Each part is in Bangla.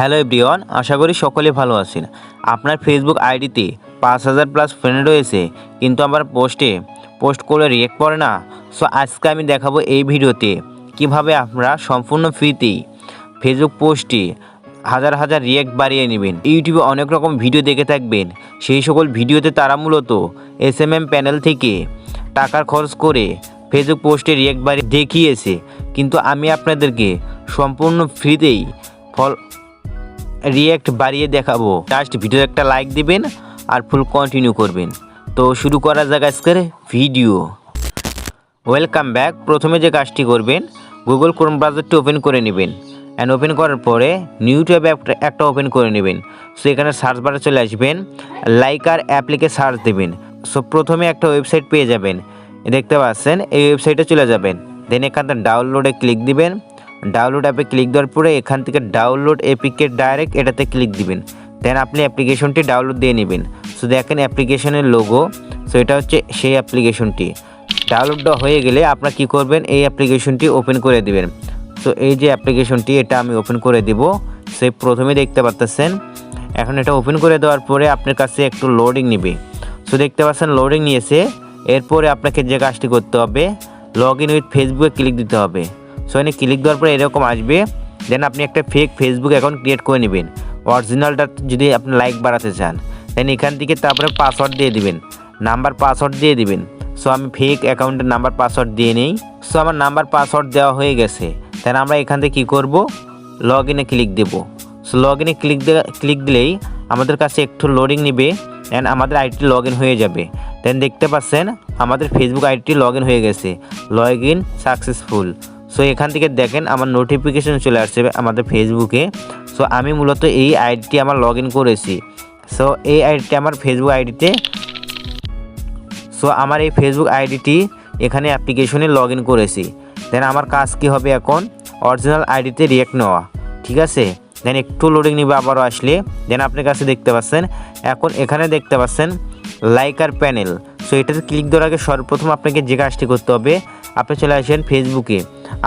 হ্যালো এভরিওয়ান, আশা করি সকলে ভালো আছেন। আপনার ফেসবুক আইডিতে পাঁচ হাজার প্লাস ফ্রেন্ড রয়েছে, কিন্তু আমার পোস্টে পোস্ট করে রিয়েক্ট করে না। সো আজকে আমি দেখাবো এই ভিডিওতে কীভাবে আপনারা সম্পূর্ণ ফ্রিতেই ফেসবুক পোস্টে হাজার হাজার রিয়েক্ট বাড়িয়ে নেবেন। ইউটিউবে অনেক রকম ভিডিও দেখে থাকবেন। সেই সকল ভিডিওতে তারা মূলত এস প্যানেল থেকে টাকার খরচ করে ফেসবুক পোস্টে রিয়েক্ট বাড়ি দেখিয়েছে। কিন্তু আমি আপনাদেরকে সম্পূর্ণ ফ্রিতেই ফল রিয়েক্ট বাড়িয়ে দেখাবো। জাস্ট ভিডিও একটা লাইক দিবেন আর ফুল কন্টিনিউ করবেন। তো শুরু করা যাক আজকের ভিডিও ওয়েলকাম ব্যাক প্রথমে যে কাজটি করবেন গুগল ক্রোম ব্রাউজারটি ওপেন করে নেবেন। অ্যান্ড ওপেন করার পরে নিউ ট্যাব একটা ওপেন করে নেবেন। সো এখানে সার্চ বারে চলে আসবেন। লাইকার অ্যাপ্লিকে সার্চ দেবেন। সো প্রথমে একটা ওয়েবসাইট পেয়ে যাবেন। দেখতে পাচ্ছেন, এই ওয়েবসাইটে চলে যাবেন। দেন এখান থেকে ডাউনলোডে ক্লিক দিবেন। ডাউনলোড অ্যাপে ক্লিক দেওয়ার পরে এখান থেকে ডাউনলোড এপিকে ডাইরেক্ট এটাতে ক্লিক দিবেন। দেন আপনি অ্যাপ্লিকেশনটি ডাউনলোড দিয়ে নেবেন। সো দেখেন অ্যাপ্লিকেশনের লোগো সো এটা হচ্ছে সেই অ্যাপ্লিকেশনটি ডাউনলোডটা হয়ে গেলে আপনারা কী করবেন? এই অ্যাপ্লিকেশনটি ওপেন করে দিবেন। সো এই যে অ্যাপ্লিকেশনটি এটা আমি ওপেন করে দিব। সে প্রথমে দেখতে পাচ্ছেন এখন এটা ওপেন করে দেওয়ার পরে আপনার কাছে একটু লোডিং নেবে। সো দেখতে পাচ্ছেন লোডিং নিয়েছে। এরপরে আপনাকে যে কাজটি করতে হবে লগ ইন উইথ ফেসবুকে ক্লিক দিতে হবে। সো ক্লিক দেওয়ার পরে এরকম আসবে। দেন আপনি একটা ফেক ফেসবুক অ্যাকাউন্ট ক্রিয়েট করে নেবেন। অরিজিনালটা যদি আপনি লাইক বাড়াতে চান দেন এখান থেকে তারপরে পাসওয়ার্ড দিয়ে দিবেন। নাম্বার পাসওয়ার্ড দিয়ে দিবেন। সো আমি ফেক অ্যাকাউন্টের নাম্বার পাসওয়ার্ড দিয়ে নেই। সো আমার নাম্বার পাসওয়ার্ড দেওয়া হয়ে গেছে। দেন আমরা এখান থেকে কী করব? লগ ইনে ক্লিক দেবো। সো লগ ইনে ক্লিক ক্লিক দিলেই আমাদের কাছে একটু লোডিং নেবে অ্যান্ড আমাদের আইডিটি লগ ইন হয়ে যাবে। দেন দেখতে পাচ্ছেন, আমাদের ফেসবুক আইডিটি লগ ইন হয়ে গেছে। লগ ইন সাকসেসফুল সো এখান থেকে দেখেন আমার নোটিফিকেশন চলে আসছে আমাদের ফেসবুকে সো আমি মূলত এই আইডিটি আমার লগ করেছি। সো এই আইডিটি আমার ফেসবুক আইডিতে। সো আমার এই ফেসবুক আইডিটি এখানে অ্যাপ্লিকেশনে লগ করেছি। দেন আমার কাজ কি হবে এখন? অরিজিনাল আইডিতে রিয়েক্ট নেওয়া। ঠিক আছে? দেন একটু লোডিং নিবে আবারও আসলে। দেন আপনার কাছে দেখতে পাচ্ছেন। এখন এখানে দেখতে পাচ্ছেন লাইকার প্যানেল সো এটাতে ক্লিক দেওয়ার আগে সর্বপ্রথম আপনাকে যে কাজটি করতে হবে, আপনি চলে আসেন ফেসবুকে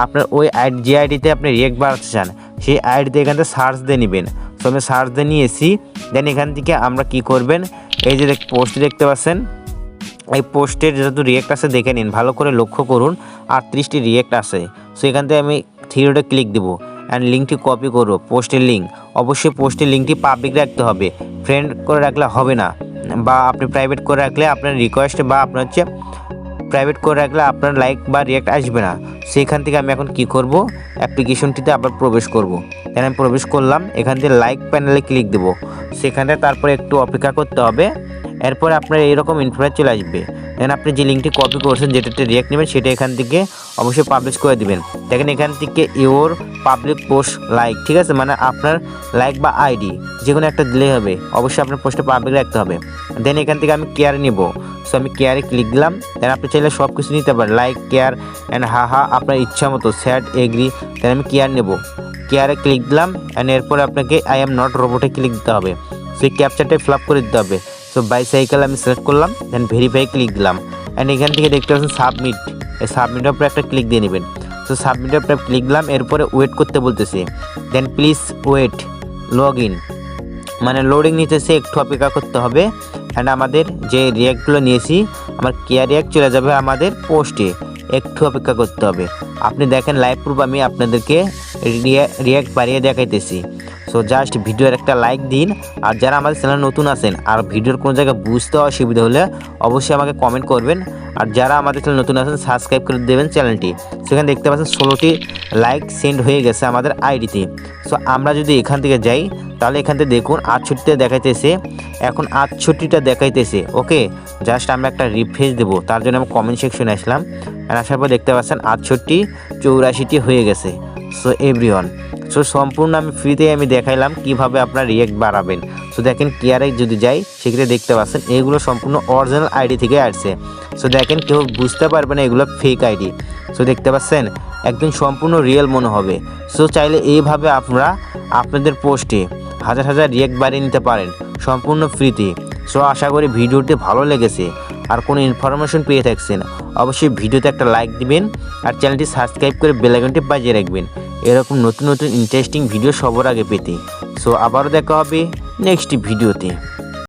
আপনার ওই আইডি যে আইডিতে আপনি রিয়েক্ট বাড়াতে চান, সেই আইডিতে এখান থেকে সার্চ দিয়ে নেবেন। সো আমি সার্চ দিয়ে নিয়েছি দেন এখান থেকে আমরা কি করবেন, এই যে পোস্ট দেখতে পাচ্ছেন, এই পোস্টের যত রিয়েক্ট আছে দেখে নিন, ভালো করে লক্ষ্য করুন, আটত্রিশটি রিয়েক্ট আছে। সো এখান থেকে আমি থ্রিডে ক্লিক দেবো অ্যান্ড লিঙ্কটি কপি করব পোস্টের লিঙ্ক অবশ্যই পোস্টের লিঙ্কটি পাবলিক রাখতে হবে ফ্রেন্ড করে রাখলে হবে না। বা আপনি প্রাইভেট করে রাখলে আপনার রিকোয়েস্ট বা আপনার হচ্ছে প্রাইভেট করে রাখলে আপনার লাইক বা রিয়াক্ট আসবে না। সেইখান থেকে আমি এখন কি করব? অ্যাপ্লিকেশনটিতে আবার প্রবেশ করব। এখানে আমি প্রবেশ করলাম, এখান থেকে লাইক প্যানেলে ক্লিক দেবো। সেখানে তারপরে একটু অপেক্ষা করতে হবে। এরপর আপনার এইরকম ইনফ্লুয়েন্স চলে আসবে। দেন আপনি যে লিঙ্কটি কপি করছেন, যেটাতে রিয়াক্ট নেবেন, সেটা এখান থেকে অবশ্যই পাবলিশ করে দিবেন। দেখেন এখান থেকে ইওর পাবলিক পোস্ট লাইক ঠিক আছে? মানে আপনার লাইক বা আইডি যে কোনো একটা দিলেই হবে। অবশ্যই আপনার পোস্টটা পাবলিক রাখতে হবে। দেন এখান থেকে আমি কেয়ার নিব। সো আমি কেয়ারে ক্লিক দিলাম। দেন আপনি চাইলে সব কিছু নিতে পারেন। লাইক কেয়ার অ্যান্ড হা হা আপনার ইচ্ছা মতো। স্যাড এগ্রি দেন আমি কেয়ার নেব। কেয়ারে ক্লিক দিলাম। অ্যান্ড এরপরে আপনাকে আই এম নট রোবটে ক্লিক দিতে হবে। সেই ক্যাপচারটা ফিল আপ করে দিতে হবে। সো বাইসাইকেল আমি সিলেক্ট করলাম দেন ভেরিফাই ক্লিক দিলাম। অ্যান্ড এখান থেকে দেখতে পাচ্ছেন সাবমিট এই সাবমিটের উপরে একটা ক্লিক দিয়ে নেবেন। সো সাবমিটের উপরে ক্লিক দিলাম, এরপরে ওয়েট করতে বলতেছে। Then please wait log in মানে লোডিং নিতেছে একটু অপেক্ষা করতে হবে। অ্যান্ড আমাদের যে রিয়াক্টগুলো নিয়েছি, আমার কেয়ার রিয়াক্ট চলে যাবে আমাদের পোস্টে একটু অপেক্ষা করতে হবে। আপনি দেখেন লাইভ প্রুফ আমি আপনাদেরকে রিয়াক্ট বাড়িয়ে দেখাইতেছি। সো জাস্ট ভিডিওর একটা লাইক দিন। আর যারা আমাদের চ্যানেল নতুন আছেন, আর ভিডিওর কোনো জায়গায় বুঝতে অসুবিধা হলে অবশ্যই আমাকে কমেন্ট করবেন। আর যারা আমাদের চ্যানেল নতুন আছেন সাবস্ক্রাইব করে দেবেন চ্যানেলটি সেখানে দেখতে পাচ্ছেন ষোলোটি লাইক সেন্ড হয়ে গেছে আমাদের আইডিতে সো আমরা যদি এখান থেকে যাই, তাহলে এখান থেকে দেখুন, আটষট্টিটা দেখাইতেছে। এখন আটষট্টিটা দেখাইতেছে ওকে জাস্ট আমরা একটা রিফ্রেশ দেবো। তার জন্য আমি কমেন্ট সেকশনে আসলাম। আর আসার পর দেখতে পাচ্ছেন আটষট্টি, চৌরাশিটি হয়ে গেছে। সো এভরিওয়ান সো সম্পূর্ণ আমি ফ্রিতে আমি দেখাইলাম কীভাবে আপনার রিয়েক্ট বাড়াবেন। সো দেখেন কেয়ারে যদি যাই সেক্ষেত্রে দেখতে পাচ্ছেন এগুলো সম্পূর্ণ অরিজিনাল আইডি থেকে আসছে। সো দেখেন কেউ বুঝতে পারবে না এগুলো ফেক আইডি সো দেখতে পাচ্ছেন, একদম সম্পূর্ণ রিয়েল মনে হবে। সো চাইলে এইভাবে আপনারা আপনাদের পোস্টে হাজার হাজার রিয়েক্ট বাড়িয়ে নিতে পারেন, সম্পূর্ণ ফ্রিতে সো আশা করি ভিডিওটি ভালো লেগেছে। আর কোনো ইনফরমেশন পেয়ে থাকছেন, অবশ্যই ভিডিওতে একটা লাইক দিবেন, আর চ্যানেলটি সাবস্ক্রাইব করে বেলাইকনটি বাজিয়ে রাখবেন। এরকম নতুন নতুন ইন্টারেস্টিং ভিডিও সবার আগে পেতে। সো আবারও দেখা হবে নেক্সট ভিডিওতে